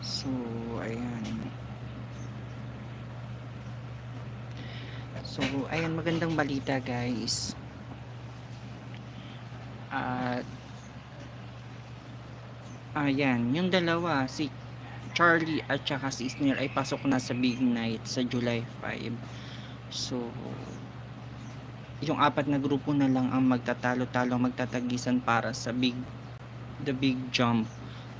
So, ayan. So, ayan, magandang balita guys. At, ayan, yung dalawa, si Charlie at saka si Snail ay pasok na sa Big Night sa July 5. So, yung apat na grupo na lang ang magtatalo-talo, magtatagisan para sa Big, the Big Jump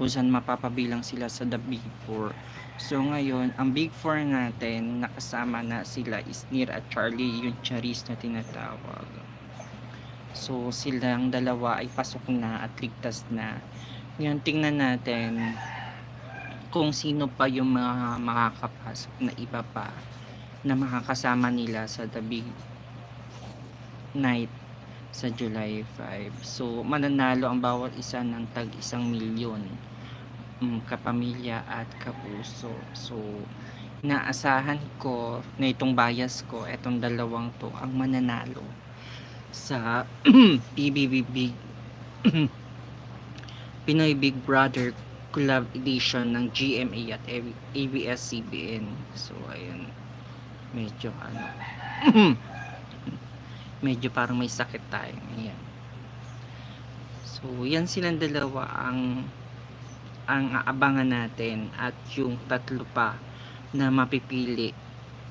kung saan mapapabilang sila sa the Big Four. So ngayon, ang Big Four natin, nakasama na sila Isnir at Charlie, yung Charis na tinatawag. So silang dalawa ay pasok na at ligtas na. Ngayon, tingnan natin kung sino pa yung mga makakapasok na iba pa na makakasama nila sa the Big Night sa July 5. So, mananalo ang bawat isa ng tag isang milyon mm, kapamilya at kapuso. So, naasahan ko na itong bias ko, itong dalawang to, ang mananalo sa PBB Big Pinoy Big Brother Collab Edition ng GMA at ABS-CBN. So, ayun. Medyo ano. medyo parang may sakit tayo. Ayan. So, yan silang dalawa ang ang aabangan natin at yung tatlo pa na mapipili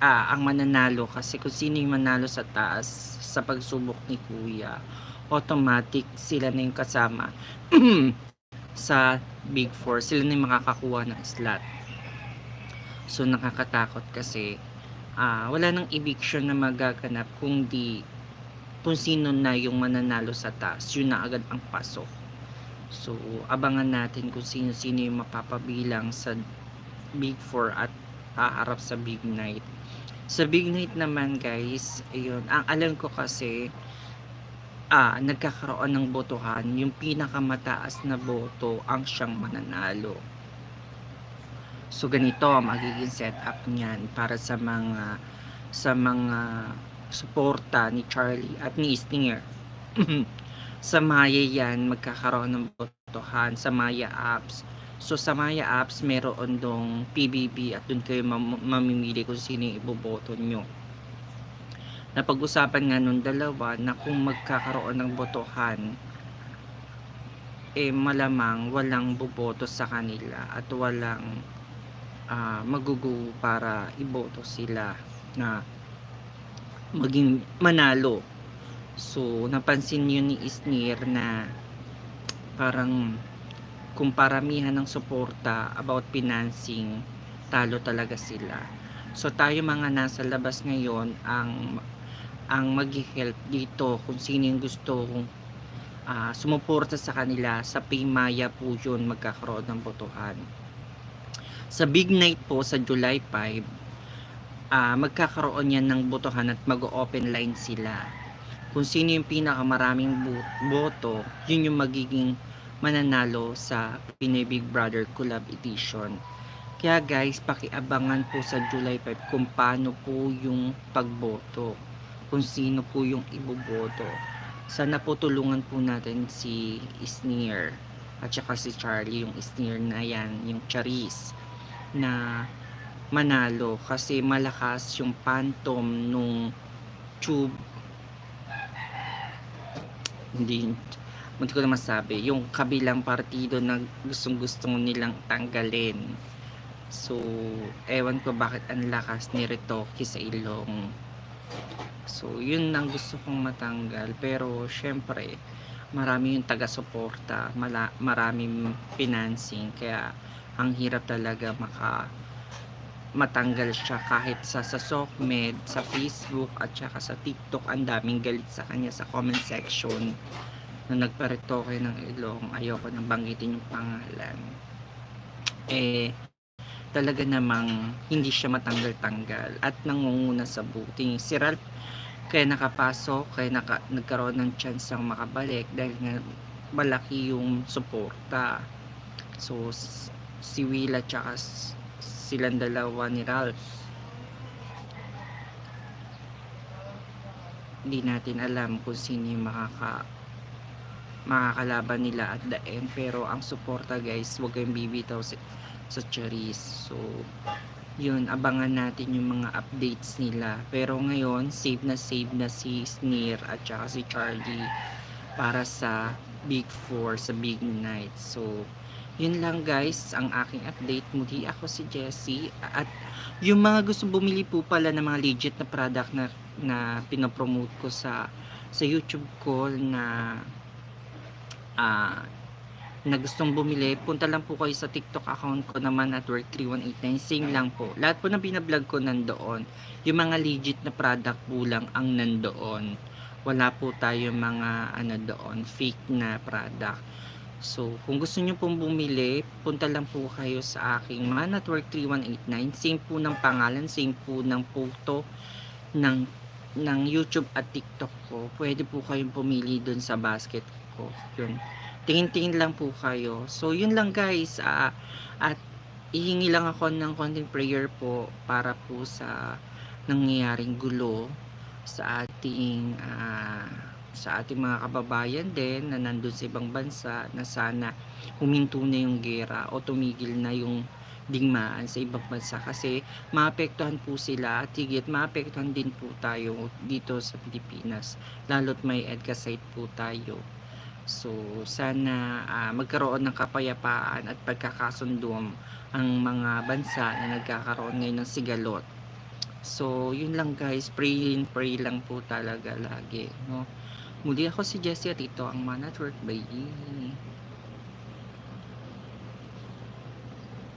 ah, ang mananalo. Kasi kung sino yung manalo sa taas sa pagsubok ni kuya automatic sila na yung kasama sa big four. Sila na yung makakakuha ng slot. So nakakatakot kasi ah, wala nang eviction na magaganap kung di kung sino na yung mananalo sa taas. Yun na agad ang pasok So, abangan natin kung sino-sino yung mapapabilang sa Big 4 at haharap sa Big Night. Sa Big Night naman guys, ayun, ang alam ko kasi ah, nagkakaroon ng botohan, yung pinakamataas na boto ang siyang mananalo. So ganito magiging setup niyan para sa mga sa mga suporta ni Charlie at ni Stinger. sa Maya yan magkakaroon ng botohan. Sa Maya apps. So sa Maya apps meron dong PBB at dun kayo mam- mamimili kung sino yung iboboto nyo. Napag-usapan nga nung dalawa na kung magkakaroon ng botohan eh malamang walang boboto sa kanila at walang uh, magugu para iboto sila na maging manalo So, napansin yun ni Isnir na parang kung paramihan ng suporta about financing, talo talaga sila. So, tayo mga nasa labas ngayon, ang ang mag-help dito kung sino yung gusto uh, sumuporta sa kanila sa Paymaya po yun magkakaroon ng botohan. Sa big night po sa July 5, uh, magkakaroon yan ng botohan at mag-open line sila kung sino yung pinakamaraming boto, yun yung magiging mananalo sa Pinoy Big Brother Collab Edition. Kaya guys, pakiabangan po sa July 5 kung paano po yung pagboto. Kung sino po yung iboboto. Sana po tulungan po natin si Sneer at saka si Charlie, yung Sneer na yan, yung Charis na manalo kasi malakas yung phantom nung tube hindi. Hindi ko na masabi yung kabilang partido na gustong gustong nilang tanggalin. So ewan ko bakit ang lakas ni Ritoki sa ilong. So yun ang gusto kong matanggal. Pero syempre marami yung taga-suporta. Maraming financing. Kaya ang hirap talaga maka matanggal siya kahit sa sa SOCMED, sa Facebook at saka sa TikTok. Ang daming galit sa kanya sa comment section na nagparitoke ng ilong. Ayoko nang banggitin yung pangalan. Eh talaga namang hindi siya matanggal-tanggal at nangunguna sa booting si Ralph kaya nakapasok kaya naka, nagkaroon ng chance ang makabalik dahil nga malaki yung suporta. So si Willa tsaka silang dalawa ni Ralph hindi natin alam kung sino yung makaka makakalaban nila at the end pero ang suporta guys huwag kayong bibitaw sa Charis. So, yun, abangan natin yung mga updates nila. Pero ngayon, save na save na si Sneer at saka si Charlie para sa Big 4, sa Big Night. So, yun lang guys, ang aking update. Muli ako si Jessie. At yung mga gusto bumili po pala ng mga legit na product na, na pinopromote ko sa sa YouTube ko na ah na gustong bumili, punta lang po kayo sa TikTok account ko naman at work3189. Same lang po. Lahat po na binablog ko nandoon. Yung mga legit na product po lang ang nandoon. Wala po tayo mga ano doon, fake na product. So, kung gusto nyo pong bumili, punta lang po kayo sa aking mga network 3189. Same po ng pangalan, same po ng photo ng ng YouTube at TikTok ko. Pwede po kayong pumili dun sa basket ko. Yun tingin-tingin lang po kayo. So, yun lang guys. ah, at ihingi lang ako ng konting prayer po para po sa nangyayaring gulo sa ating ah, sa ating mga kababayan din na nandun sa ibang bansa na sana huminto na yung gera o tumigil na yung digmaan sa ibang bansa kasi maapektuhan po sila at higit maapektuhan din po tayo dito sa Pilipinas lalo't may EDCA site po tayo So, sana ah, magkaroon ng kapayapaan at pagkakasundo ang mga bansa na nagkakaroon ngayon ng sigalot. So, yun lang guys. Pray pray lang po talaga lagi. No? Muli ako si Jessie at ito ang Man at Work. Bye!